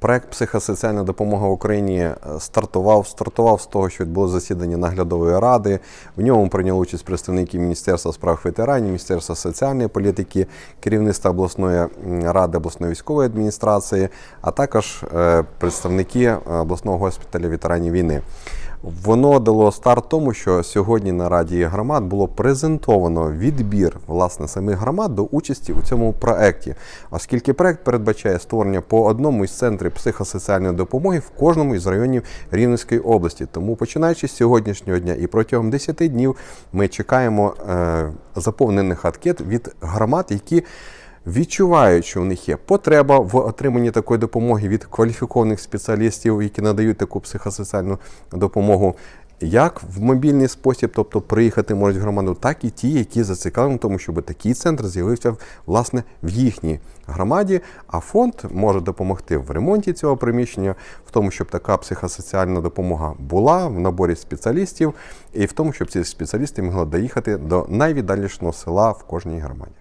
Проект психосоціальна допомога Україні е, стартував. Стартував з того, що відбуло засідання наглядової ради. В ньому прийняли участь представники Міністерства справ ветеранів, Міністерства соціальної політики, керівництва обласної ради обласної військової адміністрації, а також е, представники е, обласного госпіталю ветеранів війни. Воно дало старт тому, що сьогодні на Раді громад було презентовано відбір власне самих громад до участі у цьому проекті, оскільки проект передбачає створення по одному із центрів психосоціальної допомоги в кожному із районів Рівненської області. Тому починаючи з сьогоднішнього дня і протягом 10 днів ми чекаємо е, заповнених анкет від громад, які відчувають, що у них є потреба в отриманні такої допомоги від кваліфікованих спеціалістів, які надають таку психосоціальну допомогу. Як в мобільний спосіб, тобто приїхати можуть в громаду, так і ті, які зацікавлені, в тому, щоб такий центр з'явився власне в їхній громаді. А фонд може допомогти в ремонті цього приміщення, в тому, щоб така психосоціальна допомога була в наборі спеціалістів, і в тому, щоб ці спеціалісти могли доїхати до найвіддалішого села в кожній громаді.